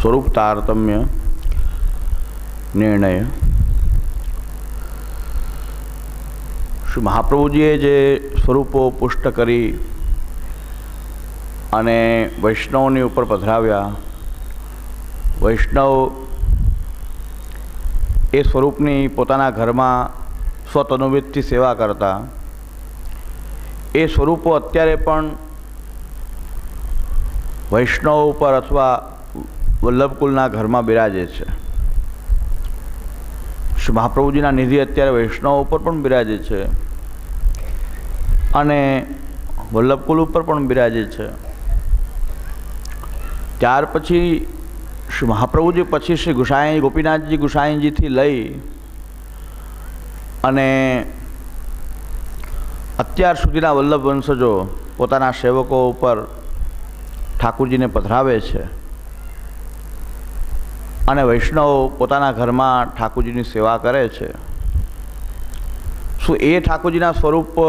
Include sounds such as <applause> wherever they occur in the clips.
સ્વરૂપ તારતમ્ય નિર્ણય. શ્રી મહાપ્રભુજીએ જે સ્વરૂપો પુષ્ટ કરી અને વૈષ્ણવની ઉપર પધરાવ્યા, વૈષ્ણવ એ સ્વરૂપની પોતાના ઘરમાં સ્વતનુવિતથી સેવા કરતા, એ સ્વરૂપો અત્યારે પણ વૈષ્ણવ ઉપર અથવા વલ્લભકુલના ઘરમાં બિરાજે છે. શ્રી મહાપ્રભુજીના નિધિ અત્યારે વૈષ્ણવ ઉપર પણ બિરાજે છે. અને વલ્લભકુલ ઉપર પણ બિરાજે છે. ત્યાર પછી શ્રી મહાપ્રભુજી પછી શ્રી ગુસાઈ ગોપીનાથજી ગુસાઈજીથી લઈ અને અત્યાર સુધીના વલ્લભ વંશજો પોતાના સેવકો ઉપર ઠાકુરજીને પધરાવે છે. અને વૈષ્ણવ પોતાના ઘરમાં ઠાકોરજીની સેવા કરે છે. શું એ ઠાકોરજીના સ્વરૂપ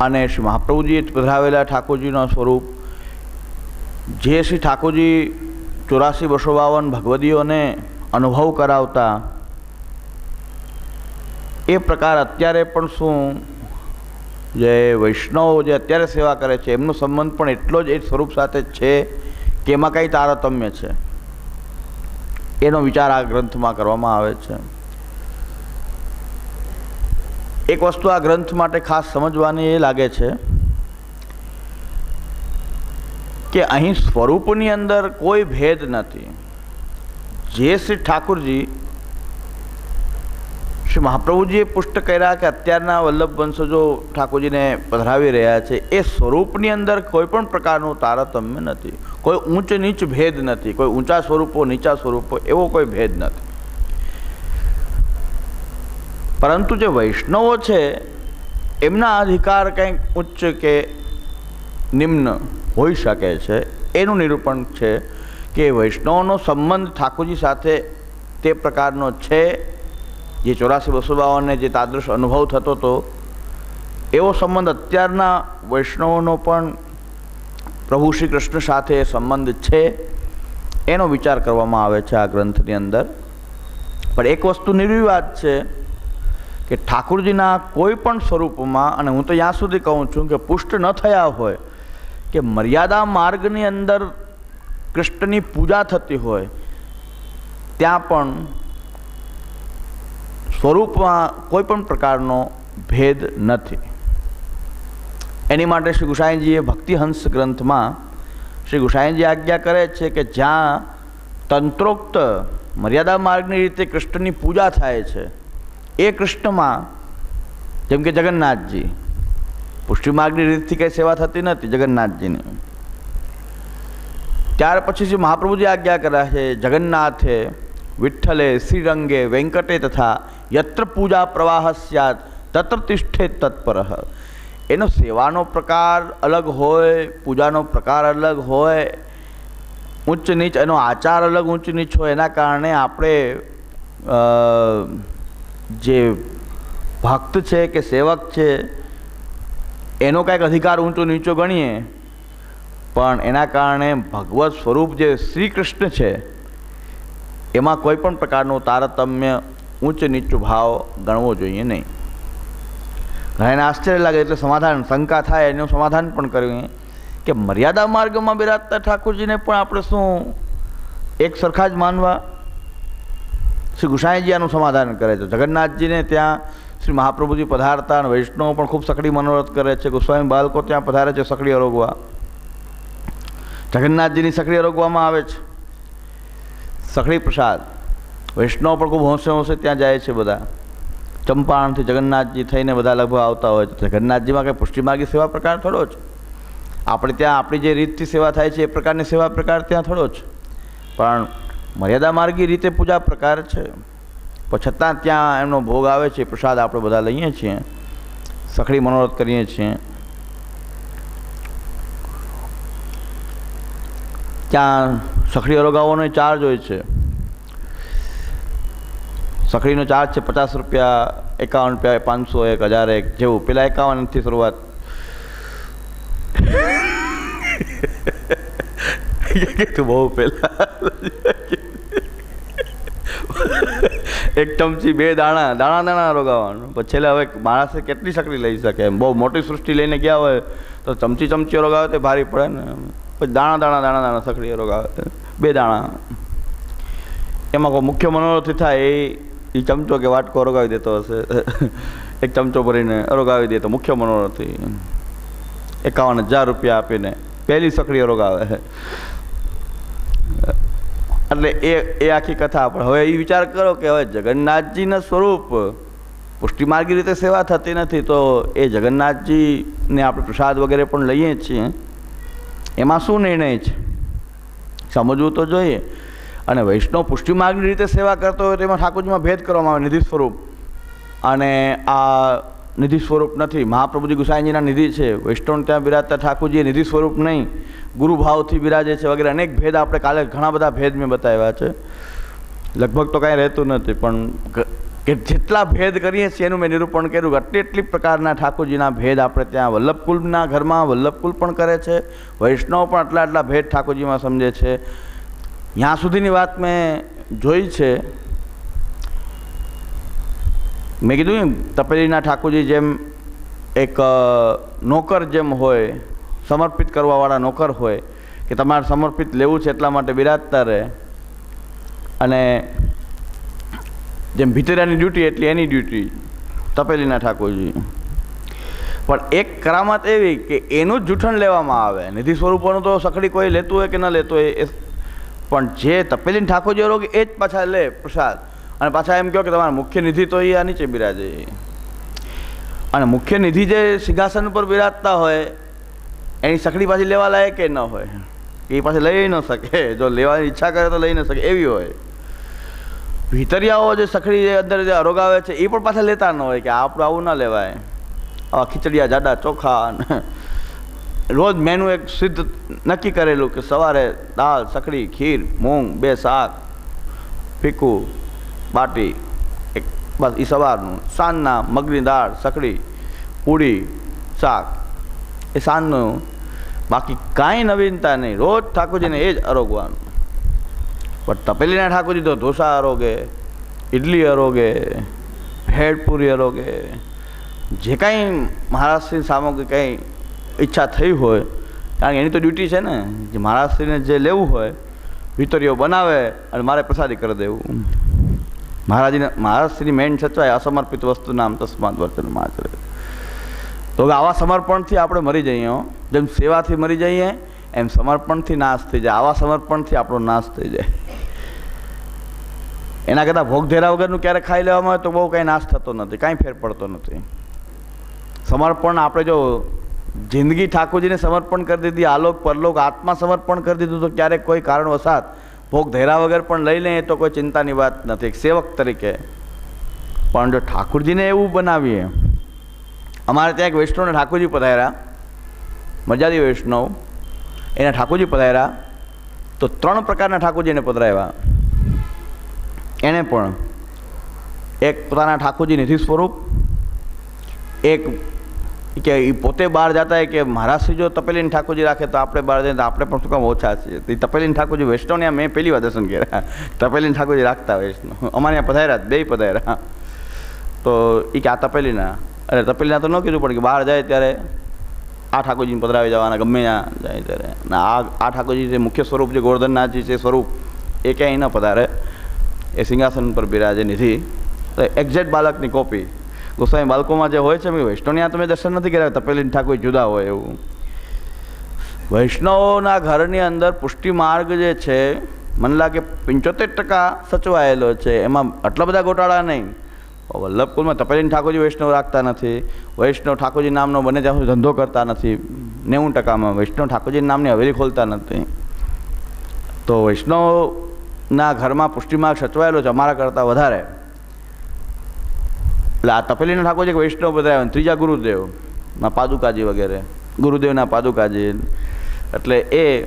અને શ્રી મહાપ્રભુજીએ પધરાવેલા ઠાકોરજીના સ્વરૂપ? જે શ્રી ઠાકોરજી ચોરાસી બસો બાવન ભગવદીઓને અનુભવ કરાવતા, એ પ્રકાર અત્યારે પણ શું, જે વૈષ્ણવ જે અત્યારે સેવા કરે છે, એમનો સંબંધ પણ એટલો જ એ સ્વરૂપ સાથે છે કે એમાં કંઈ તારતમ્ય છે. એનો વિચાર આ ગ્રંથમાં કરવામાં આવે છે. એક વસ્તુ આ ગ્રંથ માટે ખાસ સમજવાની એ લાગે છે કે અહીં સ્વરૂપની અંદર કોઈ ભેદ નથી. જે શ્રી ઠાકુરજી શ્રી મહાપ્રભુજીએ પુષ્ટ કર્યા કે અત્યારના વલ્લભ વંશજો ઠાકોરજીને પધરાવી રહ્યા છે, એ સ્વરૂપની અંદર કોઈ પણ પ્રકારનું તારતમ્ય નથી. કોઈ ઊંચ નીચ ભેદ નથી. કોઈ ઊંચા સ્વરૂપો, નીચા સ્વરૂપો, એવો કોઈ ભેદ નથી. પરંતુ જે વૈષ્ણવો છે, એમના અધિકાર કંઈક ઉચ્ચ કે નિમ્ન હોઈ શકે છે. એનું નિરૂપણ છે કે વૈષ્ણવનો સંબંધ ઠાકોરજી સાથે તે પ્રકારનો છે. જે ચોરાસી બસો બાવનને જે તાદૃશ અનુભવ થતો હતો એવો સંબંધ અત્યારના વૈષ્ણવોનો પણ પ્રભુ શ્રી કૃષ્ણ સાથે સંબંધ છે, એનો વિચાર કરવામાં આવે છે આ ગ્રંથની અંદર. પણ એક વસ્તુ નિર્વિવાદ છે કે ઠાકુરજીના કોઈ પણ સ્વરૂપમાં, અને હું તો ત્યાં સુધી કહું છું કે પુષ્ટ ન થયા હોય, કે મર્યાદા માર્ગની અંદર કૃષ્ણની પૂજા થતી હોય, ત્યાં પણ સ્વરૂપમાં કોઈ પણ પ્રકારનો ભેદ નથી. એની માટે શ્રી ગુસાઈજીએ ભક્તિહંસ ગ્રંથમાં શ્રી ગુસાઈજી આજ્ઞા કરે છે કે જ્યાં તંત્રોક્ત મર્યાદા માર્ગની રીતે કૃષ્ણની પૂજા થાય છે, એ કૃષ્ણમાં, જેમ કે જગન્નાથજી, પુષ્ટિ માર્ગની રીતથી કંઈ સેવા થતી નથી જગન્નાથજીની. ત્યાર પછી શ્રી મહાપ્રભુજી આજ્ઞા કર્યા છે, જગન્નાથે, વિઠ્ઠલે, શ્રીરંગે, વેંકટે તથા યત્ર પૂજા પ્રવાહ સ્યાત તત્ર તિષ્ઠે તત્પર એનો સેવાનો પ્રકાર અલગ હોય પૂજાનો પ્રકાર અલગ હોય ઉચ્ચ નીચ એનો આચાર અલગ ઊંચ નીચ હોય એના કારણે આપણે જે ભક્ત છે કે સેવક છે એનો કાંઈક અધિકાર ઊંચો નીચો ગણીએ પણ એના કારણે ભગવત સ્વરૂપ જે શ્રી કૃષ્ણ છે એમાં કોઈ પણ પ્રકારનું તારતમ્ય ઉચ્ચ નીચો ભાવ ગણવો જોઈએ નહીં. ઘણાને આશ્ચર્ય લાગે એટલે સમાધાન, શંકા થાય, એનું સમાધાન પણ કર્યું કે મર્યાદા માર્ગમાં બિરાજતા ઠાકોરજીને પણ આપણે શું એક સરખા જ માનવા? શ્રી ગુસાઈજી આનું સમાધાન કરે છે. જગન્નાથજીને ત્યાં શ્રી મહાપ્રભુજી પધારતા અને વૈષ્ણવ પણ ખૂબ સકડી મનોરથ કરે છે. ગોસ્વામી બાળકો ત્યાં પધારે છે સકડી અરોગવા. જગન્નાથજીની સકડી અરોગવામાં આવે છે. સકડી પ્રસાદ. વૈષ્ણવ પણ ખૂબ હોંશે હોંશે ત્યાં જાય છે બધા. ચંપાણથી જગન્નાથજી થઈને બધા લગભગ આવતા હોય છે. જગન્નાથજીમાં કંઈ પુષ્ટિમાર્ગી સેવા પ્રકાર થોડો જ. આપણે ત્યાં આપણી જે રીતથી સેવા થાય છે એ પ્રકારની સેવા પ્રકાર ત્યાં થોડો જ. પણ મર્યાદા માર્ગી રીતે પૂજા પ્રકાર છે. પણ છતાં ત્યાં એમનો ભોગ આવે છે, પ્રસાદ આપણે બધા લઈએ છીએ. સખડી મનોરથ કરીએ છીએ. ત્યાં સખડી અરોગાવાનો ચાર્જ હોય છે. સખડીનો ચાર્જ છે પચાસ રૂપિયા એકાવન રૂપિયા પાંચસો એક હજાર એક જેવું. પેલા એકાવનથી શરૂઆત. <laughs> કીધું બહુ પેલા. એક ચમચી બે દાણા દાણા દાણા રોગાવાનું. પછી છેલ્લે હવે માણસે કેટલી સકડી લઈ શકે એમ. બહુ મોટી સૃષ્ટિ લઈને ગયા હોય તો ચમચી ચમચી રોગાવે તે ભારી પડે ને. પછી દાણા દાણા દાણા દાણા સકડી રોગાવે. બે દાણા. એમાં કોઈ મુખ્ય મનોરથી થાય એ એ ચમચો કે વાટકો રોગાવી દેતો હશે. એક ચમચો ભરીને રોગાવી દે તો મુખ્ય મનોરથી. એકાવન હજાર રૂપિયા આપીને પહેલી સક્રિય રોગાવે. એટલે એ એ આખી કથા પણ હવે એ વિચાર કરો કે હવે જગન્નાથજીના સ્વરૂપ પુષ્ટિમાર્ગી રીતે સેવા થતી નથી તો એ જગન્નાથજીને આપણે પ્રસાદ વગેરે પણ લઈએ છીએ. એમાં શું નિર્ણય છે? સમજવું તો જોઈએ. અને વૈષ્ણવ પુષ્ટિ માર્ગની રીતે સેવા કરતો હોય તો એમાં ઠાકોરજીમાં ભેદ કરવામાં આવે, નિધિ સ્વરૂપ. અને આ નિધિ સ્વરૂપ નથી. મહાપ્રભુજી ગુસાઈજીના નિધિ છે. વૈષ્ણવ ત્યાં બિરાજતા ઠાકોરજી નિધિ સ્વરૂપ નહીં. ગુરુભાવથી બિરાજે છે વગેરે. અનેક ભેદ આપણે કાલે ઘણા બધા ભેદ મેં બતાવ્યા છે. લગભગ તો કાંઈ રહેતું નથી, પણ કે જેટલા ભેદ કરીએ છીએ એનું મેં નિરૂપણ કર્યું એટલી એટલી પ્રકારના ઠાકોરજીના ભેદ આપણે ત્યાં વલ્લભકુલના ઘરમાં વલ્લભકુલ પણ કરે છે. વૈષ્ણવ પણ આટલા આટલા ભેદ ઠાકોરજીમાં સમજે છે. ત્યાં સુધીની વાત મેં જોઈ છે મેં કીધું ને તપેલીના ઠાકોરજી જેમ એક નોકર જેમ હોય સમર્પિત કરવાવાળા નોકર હોય કે તમારે સમર્પિત લેવું છે એટલા માટે બિરાજતા રહે અને જેમ ભીતરાની ડ્યુટી એટલી એની ડ્યુટી તપેલીના ઠાકોરજી પણ એક કરામત એવી કે એનું જ જૂઠણ લેવામાં આવે નિધિ સ્વરૂપોનું તો સખડી કોઈ લેતું હોય કે ન લેતું હોય એ પણ જે તપેલીન જેવો રોગ એ જ પાછા લે પ્રસાદ. અને પાછા એમ કહો કે તમારા મુખ્ય નિધિ તો એ આ નીચે બિરાજે. અને મુખ્ય નિધિ જે સિંહાસન ઉપર બિરાજતા હોય, એની સખડી પાછી લેવા લાયક કે ન હોય. એ પાછી લઈ ન શકે. જો લેવાની ઈચ્છા કરે તો લઈ ન શકે, એવી હોય. ભીતરિયાઓ જે સખડી જે અંદર જે અરોગાવે છે, એ પણ પાછા લેતા ન હોય કે આપણું આવું ના લેવાય. આવા ખીચડિયા જાડા ચોખા રોજ મેનુ એક સિદ્ધ નક્કી કરેલું કે સવારે દાળ સકડી ખીર, મૂંગ, બે શાક, ફીકું, બાટી, એક બસ એ સવારનું. સાંજના મગની દાળ સકડી પૂડી, શાક. એ સાંજનું બાકી કાંઈ નવીનતા નહીં. રોજ ઠાકોરજીને એ જ અરોગવાનું. પણ તપેલીના ઠાકોરજી તો ઢોસા અરોગે ઇડલી અરોગે, ભેળપુરી અરોગે. જે કાંઈ મહારાષ્ટ્રની સામગ્રી કંઈ ઈચ્છા થઈ હોય, કારણ કે એની તો ડ્યુટી છે ને જે મહારાષ્ટ્રીને જે લેવું હોય, વિતરીઓ બનાવે અને મારે પ્રસાદી કરી દેવું. મહારાજીને મહારાષ્ટ્રની મેન સચવાય અસમર્પિત વસ્તુ નામ તસ્માત વર્તન માત્ર તો હવે આવા સમર્પણથી આપણે મરી જઈએ જેમ સેવાથી મરી જઈએ, એમ સમર્પણથી નાશ થઈ જાય. આવા સમર્પણથી આપણો નાશ થઈ જાય. એના કરતાં ભોગ ધેરા વગરનું ક્યારેક ખાઈ લેવામાં આવે તો બહુ કાંઈ નાશ થતો નથી, કાંઈ ફેર પડતો નથી. સમર્પણ આપણે જો જિંદગી ઠાકોરજીને સમર્પણ કરી દીધી, આલોક પરલોક આત્મા સમર્પણ કરી દીધું તો ક્યારેક કોઈ કારણ વસાત ભોગ ધૈરા વગર પણ લઈ લે તો કોઈ ચિંતાની વાત નથી. એક સેવક તરીકે પણ જો ઠાકોરજીને એવું બનાવીએ, અમારે ત્યાં એક વૈષ્ણવને ઠાકોરજી પધાર્યા મજાદી વૈષ્ણવ, એના ઠાકોરજી પધાર્યા, તો ત્રણ પ્રકારના ઠાકોરજીને પધરાવ્યા. એણે પણ એક પોતાના ઠાકોરજી નિધિ સ્વરૂપ, એક કે એ પોતે બહાર જતા હોય કે મહારાષ્ટ્રી જો તપેલીન ઠાકોરજી રાખે તો આપણે બહાર જઈએ તો આપણે પણ શું કામ ઓછા છે એ તપેલીન ઠાકોરજી વૈષ્ણવને મેં પહેલી વાર દર્શન કર્યા. તપેલીન ઠાકોરજી રાખતા વૈષ્ણવ. અમારે ત્યાં પધાર્યા બે પધાર્યા. તો એ કે આ તપેલીના. અરે તપેલીના તો ન કીધું પણ કે બહાર જાય ત્યારે આ ઠાકોરજીને પધરાવી જવાના, ગમે ત્યાં જાય ત્યારે. અને આ આ ઠાકોરજી જે મુખ્ય સ્વરૂપ જે ગોવર્ધનનાથજી છે સ્વરૂપ એ ક્યાંય ન પધારે. એ સિંહાસન પર બિરાજે નિધિ તો એક્ઝેક્ટ બાલકની કોપી ગોસ્વામી બાળકોમાં જે હોય છે વૈષ્ણવની તમે દર્શન નથી કર્યા તપેલી ઠાકોર જુદા હોય એવું. વૈષ્ણવોના ઘરની અંદર પુષ્ટિ માર્ગ જે છે, મને લાગે પંચોતેર ટકા સચવાયેલો છે. એમાં આટલા બધા ગોટાળા નહીં. વલ્લભકુલમાં તપેલીન ઠાકોરજી વૈષ્ણવ રાખતા નથી. વૈષ્ણવ ઠાકોરજી નામનો બને ત્યાં સુધી ધંધો કરતા નથી. નેવું ટકામાં વૈષ્ણવ ઠાકોરજી નામની હવેલી ખોલતા નથી. તો વૈષ્ણવના ઘરમાં પુષ્ટિમાર્ગ સચવાયેલો છે, અમારા કરતાં વધારે. એટલે આ તપેલીના ઠાકોરજી એક વૈષ્ણવ બધા ત્રીજા ગુરુદેવ ના પાદુકાજી વગેરે, ગુરુદેવના પાદુકાજી. એટલે એ,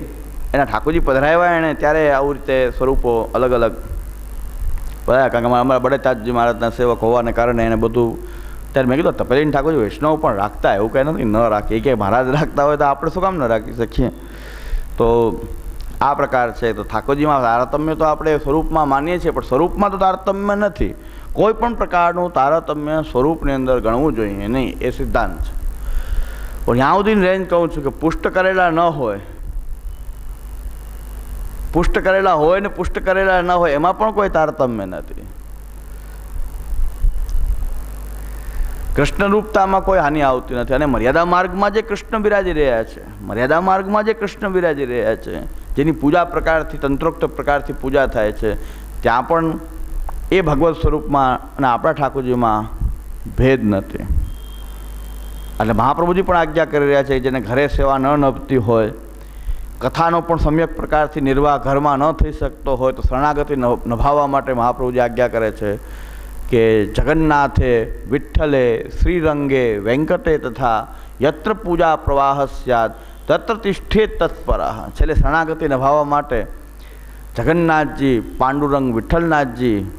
એના ઠાકોરજી પધરાવ્યા એણે ત્યારે આવું રીતે સ્વરૂપો અલગ અલગ બધા કારણ કે અમારા બળેતાજી મહારાજના સેવક હોવાને કારણે એને બધું ત્યારે મેં કીધું તપેલીને ઠાકોરજી વૈષ્ણવ પણ રાખતા એવું કંઈ નથી, ન રાખે. એ કે મહારાજ રાખતા હોય તો આપણે શું કામ ન રાખી શકીએ? તો આ પ્રકાર છે. તો ઠાકોરજીમાં તારતમ્ય તો આપણે સ્વરૂપમાં માનીએ છીએ, પણ સ્વરૂપમાં તો તારતમ્ય નથી. કોઈ પણ પ્રકારનું તારતમ્ય સ્વરૂપની અંદર ગણવું જોઈએ નહીં, એ સિદ્ધાંત છે. ત્યાં સુધી રેન્જ કહું છું કે પુષ્ટ કરેલા ન હોય, પુષ્ટ કરેલા હોય ને પુષ્ટ કરેલા ન હોય, એમાં પણ કોઈ તારતમ્ય નથી. કૃષ્ણરૂપતામાં કોઈ હાનિ આવતી નથી અને મર્યાદા માર્ગમાં જે કૃષ્ણ બિરાજી રહ્યા છે, મર્યાદા માર્ગમાં જે કૃષ્ણ બિરાજી રહ્યા છે, જેની પૂજા પ્રકારથી, તંત્રોક્ત પ્રકારથી પૂજા થાય છે, ત્યાં પણ એ ભગવત સ્વરૂપમાં અને આપણા ઠાકોરજીમાં ભેદ નથી. એટલે મહાપ્રભુજી પણ આજ્ઞા કરી રહ્યા છે જેને ઘરે સેવા ન નભતી હોય, કથાનો પણ સમ્યક પ્રકારથી નિર્વાહ ઘરમાં ન થઈ શકતો હોય, તો શરણાગતિ નભ- નભાવવા માટે મહાપ્રભુજી આજ્ઞા કરે છે કે જગન્નાથે, વિઠ્ઠલે, શ્રીરંગે, વેંકટે તથા યત્ર પૂજા પ્રવાહ સ્યાદ, તત્ર તિષ્ઠે તત્પર છેલ્લે શરણાગતિ નભાવવા માટે જગન્નાથજી, પાંડુરંગ વિઠ્ઠલનાથજી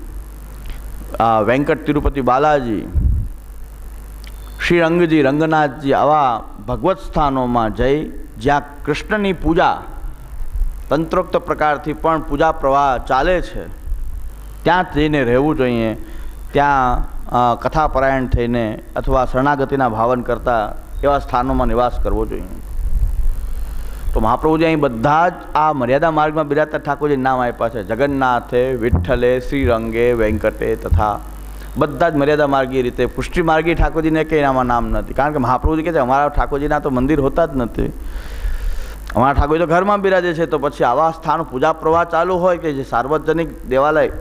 વેંકટ તિરુપતિ બાલાજી, શ્રી રંગજી રંગનાથજી આવા ભગવત સ્થાનોમાં જઈ, જ્યાં કૃષ્ણની પૂજા તંત્રોક્ત પ્રકારથી પણ પૂજા પ્રવાહ ચાલે છે, ત્યાં જઈને રહેવું જોઈએ. ત્યાં કથાપરાયણ થઈને અથવા શરણાગતિના ભાવન કરતા એવા સ્થાનોમાં નિવાસ કરવો જોઈએ. તો મહાપ્રભુજી અહીં બધા જ આ મર્યાદા માર્ગમાં બિરાજતા ઠાકોરજી નામ આપ્યા છે. જગન્નાથે, વિઠ્ઠલે, શ્રીરંગે, વેંકટે તથા બધા જ મર્યાદા માર્ગી રીતે પુષ્ટિ માર્ગી ઠાકોરજીને કંઈ આમાં નામ નથી. કારણ કે મહાપ્રભુજી કહે છે, અમારા ઠાકોરજીના તો મંદિર હોતા જ નથી. અમારા ઠાકોરજી તો ઘરમાં બિરાજે છે, તો પછી આવા સ્થાન પૂજા પ્રવાહ ચાલુ હોય કે જે સાર્વજનિક દેવાલય,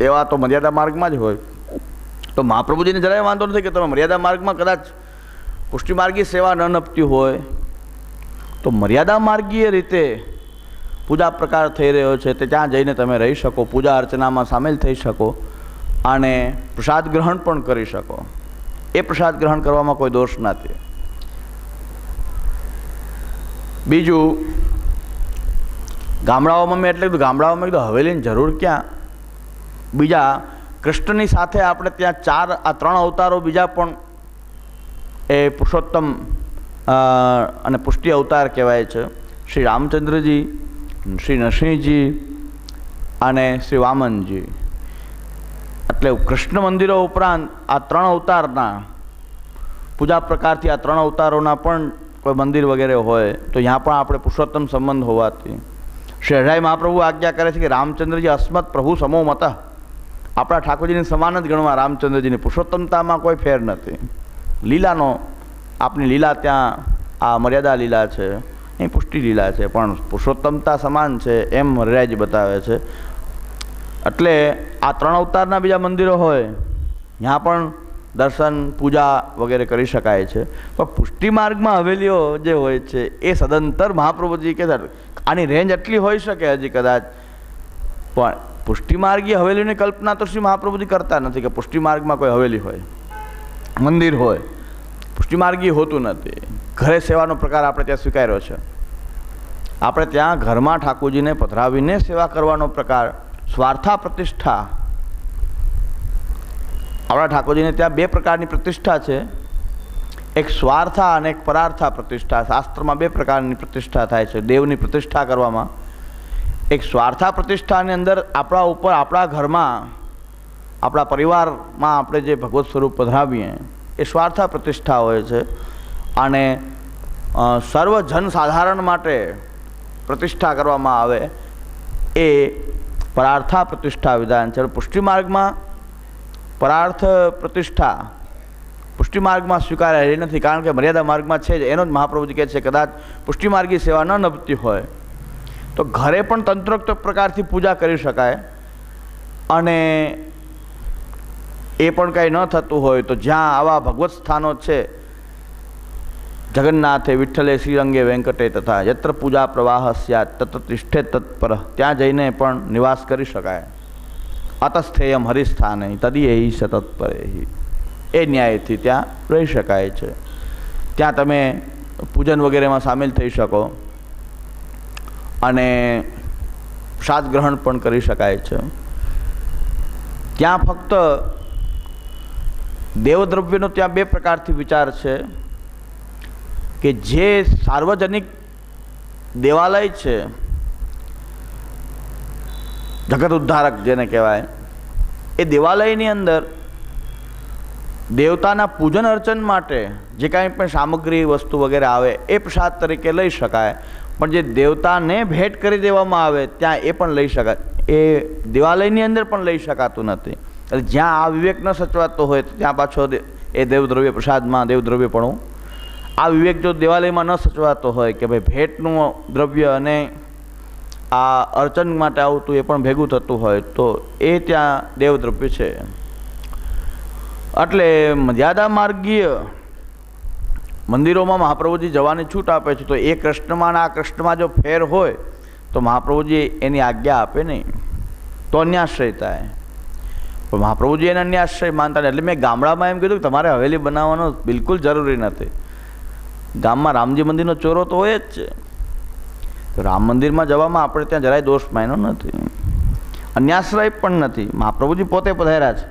એવા તો મર્યાદા માર્ગમાં જ હોય. તો મહાપ્રભુજીને જરાય વાંધો નથી કે તમે મર્યાદા માર્ગમાં કદાચ પુષ્ટિ માર્ગી સેવા ન નપતી હોય તો મર્યાદા માર્ગીય રીતે પૂજા પ્રકાર થઈ રહ્યો છે તે ત્યાં જઈને તમે રહી શકો, પૂજા અર્ચનામાં સામેલ થઈ શકો અને પ્રસાદ ગ્રહણ પણ કરી શકો. એ પ્રસાદ ગ્રહણ કરવામાં કોઈ દોષ નથી બીજું, ગામડાઓમાં મેં એટલે કીધું, ગામડાઓમાં કીધું, હવેલીની જરૂર ક્યાં? બીજા, કૃષ્ણની સાથે આપણે ત્યાં ચાર આ ત્રણ અવતારો, બીજા પણ એ પુરુષોત્તમ અને પુષ્ટિ અવતાર કહેવાય છે. શ્રી રામચંદ્રજી, શ્રી નરસિંહજી અને શ્રી વામનજી. એટલે કૃષ્ણ મંદિરો ઉપરાંત આ ત્રણ અવતારના, પૂજા પ્રકારથી આ ત્રણ અવતારોના પણ કોઈ મંદિર વગેરે હોય, તો ત્યાં પણ આપણે પુરુષોત્તમ સંબંધ હોવાથી. શ્રી હરાય મહાપ્રભુ આજ્ઞા કરે છે કે રામચંદ્રજી અસ્મત પ્રભુ સમો મત. આપણા ઠાકોરજીને સમાન જ ગણવા રામચંદ્રજીની પુરુષોત્તમતામાં કોઈ ફેર નથી. લીલાનો આપની લીલા ત્યાં, આ મર્યાદા લીલા છે એ પુષ્ટિ લીલા છે, પણ પુરુષોત્તમતા સમાન છે એમ મર્યાજ બતાવે છે. એટલે આ ત્રણ અવતારના બીજા મંદિરો હોય ત્યાં પણ દર્શન, પૂજા વગેરે કરી શકાય છે. પણ પુષ્ટિ માર્ગમાં હવેલીઓ જે હોય છે, એ સદંતર મહાપ્રભુજી કે આની રેન્જ એટલી હોઈ શકે હજી કદાચ. પણ પુષ્ટિ માર્ગીય હવેલીની કલ્પના તો શ્રી મહાપ્રભુજી કરતા નથી કે પુષ્ટિ માર્ગમાં કોઈ હવેલી હોય. મંદિર હોય પુષ્ટિ માર્ગી હોતું નથી. ઘરે સેવાનો પ્રકાર આપણે ત્યાં સ્વીકાર્યો છે. આપણે ત્યાં ઘરમાં ઠાકોરજીને પધરાવીને સેવા કરવાનો પ્રકાર સ્વાર્થા પ્રતિષ્ઠા આપણા ઠાકોરજીને ત્યાં બે પ્રકારની પ્રતિષ્ઠા છે. એક સ્વાર્થા અને એક પરાર્થા પ્રતિષ્ઠા શાસ્ત્રમાં બે પ્રકારની પ્રતિષ્ઠા થાય છે, દેવની પ્રતિષ્ઠા કરવામાં. એક સ્વાર્થા પ્રતિષ્ઠાની અંદર આપણા ઉપર, આપણા ઘરમાં, આપણા પરિવારમાં આપણે જે ભગવત સ્વરૂપ પધરાવીએ એ સ્વાર્થા પ્રતિષ્ઠા હોય છે. અને સર્વ જનસાધારણ માટે પ્રતિષ્ઠા કરવામાં આવે એ પરાર્થા પ્રતિષ્ઠા વિધાન છે. પુષ્ટિમાર્ગમાં પરાર્થ પ્રતિષ્ઠા પુષ્ટિ માર્ગમાં સ્વીકારાયેલી નથી, કારણ કે મર્યાદા માર્ગમાં છે જ. એનો જ મહાપ્રભુજી કહે છે, કદાચ પુષ્ટિમાર્ગી સેવા ન નભતી હોય, તો ઘરે પણ તંત્રોક્ત પ્રકારથી પૂજા કરી શકાય. અને એ પણ કાંઈ ન થતું હોય તો જ્યાં આવા ભગવત સ્થાનો છે, જગન્નાથે, વિઠ્ઠલે, શ્રીરંગે, વેંકટે તથા યત્ર પૂજા પ્રવાહ સ્યાત, તત્ર તિષ્ઠે, તત્પર, ત્યાં જઈને પણ નિવાસ કરી શકાય. અતસ્થેયમ હરિસ્થાને, તદીય સતત્પરે એ ન્યાયથી ત્યાં રહી શકાય છે. ત્યાં તમે પૂજન વગેરેમાં સામેલ થઈ શકો અને પ્રસાદ ગ્રહણ પણ કરી શકાય છે. ત્યાં ફક્ત દેવદ્રવ્યનો ત્યાં બે પ્રકારથી વિચાર છે કે જે સાર્વજનિક દેવાલય છે, જગત ઉદ્ધારક જેને કહેવાય, એ દેવાલયની અંદર દેવતાના પૂજન અર્ચન માટે જે કાંઈ પણ સામગ્રી, વસ્તુ વગેરે આવે, એ પ્રસાદ તરીકે લઈ શકાય. પણ જે દેવતાને ભેટ કરી દેવામાં આવે, ત્યાં એ પણ લઈ શકાય. એ દેવાલયની અંદર પણ લઈ શકાતું નથી. એટલે જ્યાં આ વિવેક ન સચવાતો હોય ત્યાં પાછો એ દેવદ્રવ્ય પ્રસાદમાં દેવદ્રવ્ય પણ આ વિવેક જો દેવાલયમાં ન સચવાતો હોય કે ભાઈ ભેટનું દ્રવ્ય અને આ અર્ચન માટે આવતું એ પણ ભેગું થતું હોય તો એ ત્યાં દેવદ્રવ્ય છે. એટલે મર્યાદા માર્ગીય મંદિરોમાં મહાપ્રભુજી જવાની છૂટ આપે છે તો એ કૃષ્ણમાં આ કૃષ્ણમાં જો ફેર હોય તો મહાપ્રભુજી એની આજ્ઞા આપે નહીં. તો અન્યાશ્રય થાય. પણ મહાપ્રભુજી એને અન્યાશ્રય માનતા એટલે મેં ગામડામાં એમ કીધું કે તમારે હવેલી બનાવવાનો બિલકુલ જરૂરી નથી. ગામમાં રામજી મંદિરનો ચોરો તો હોય જ છે. તો રામ મંદિરમાં જવામાં આપણે ત્યાં જરાય દોષ માન્યો નથી. અન્યાશ્રય પણ નથી. મહાપ્રભુજી પોતે પધાર્યા છે.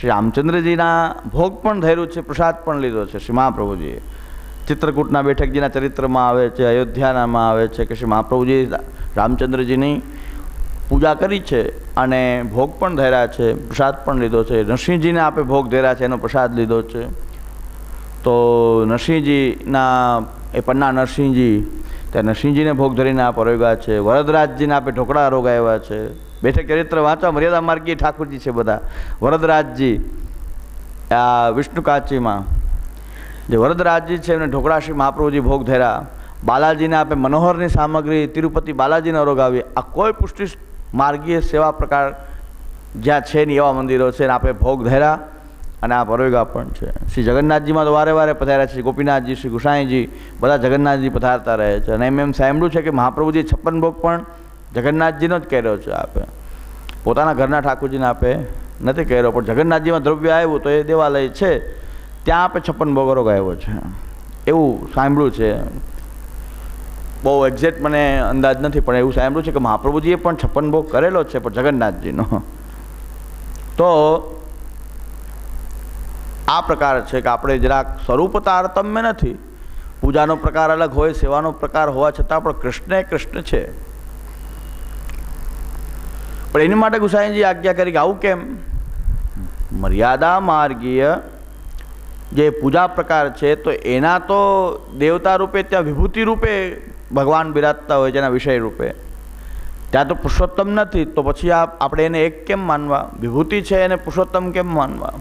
શ્રી રામચંદ્રજીના ભોગ પણ ધર્યું છે, પ્રસાદ પણ લીધો છે શ્રી મહાપ્રભુજીએ. ચિત્રકૂટના બેઠકજીના ચરિત્રમાં આવે છે, અયોધ્યાનામાં આવે છે કે શ્રી મહાપ્રભુજી રામચંદ્રજીની પૂજા કરી છે અને ભોગ પણ ધર્યા છે, પ્રસાદ પણ લીધો છે. નરસિંહજીને આપે ભોગ ધર્યા છે, એનો પ્રસાદ લીધો છે. તો નરસિંહજીના, એ પન્ના નરસિંહજી, ત્યાં નરસિંહજીને ભોગ ધરીને આપ અરોગ્યા છે. વરદરાજજીને આપે ઢોકળા અરોગાવ્યા છે. બેઠક ચરિત્ર વાંચવા મર્યાદા માર્ગી ઠાકુરજી છે બધા. વરદરાજજી, આ વિષ્ણુ કાચીમાં જે વરદરાજજી છે, એમને ઢોકળા શ્રી મહાપ્રભુજી ભોગ ધર્યા. બાલાજીને આપે મનોહરની સામગ્રી, તિરુપતિ બાલાજીને અરોગાવી આ કોઈ પુષ્ટિ માર્ગીય સેવા પ્રકાર જ્યાં છે ને એવા મંદિરો છે ને આપણે ભોગ ધર્યા અને આ પરોગા પણ છે. શ્રી જગન્નાથજીમાં તો વારે વારે પધાર્યા છે. ગોપીનાથજી, શ્રી ગુસાઈજી બધા જગન્નાથજી પધારતા રહે છે. અને એમ એમ સાંભળ્યું છે કે મહાપ્રભુજી છપ્પન ભોગ પણ જગન્નાથજીનો જ કર્યો છે આપે. પોતાના ઘરના ઠાકોરજીને આપે નથી કર્યો, પણ જગન્નાથજીમાં દ્રવ્ય આવ્યું તો એ દેવાલય છે. ત્યાં આપે છપ્પન ભોગરો ગાયો છે. એવું સાંભળ્યું છે. બહુ એક્ઝેક્ટ મને અંદાજ નથી, પણ એવું સાંભળ્યું છે કે મહાપ્રભુજીએ પણ છપ્પન ભોગ કરેલો છે પણ જગન્નાથજીનો. તો આ પ્રકાર છે કે આપણે જરાક સ્વરૂપ તારતમ્ય નથી. પૂજાનો પ્રકાર અલગ હોય, સેવાનો પ્રકાર હોવા છતાં પણ કૃષ્ણ કૃષ્ણ છે. પણ એની માટે ગુસાઈજી આજ્ઞા કરી કે આવું કેમ? મર્યાદા માર્ગીય જે પૂજા પ્રકાર છે, તો એના તો દેવતા રૂપે, ત્યાં વિભૂતિ રૂપે ભગવાન બિરાજતા હોય જેના વિષય રૂપે. ત્યાં તો પુરુષોત્તમ નથી, તો પછી આ આપણે એને એક કેમ માનવા? વિભૂતિ છે એને પુરુષોત્તમ કેમ માનવા?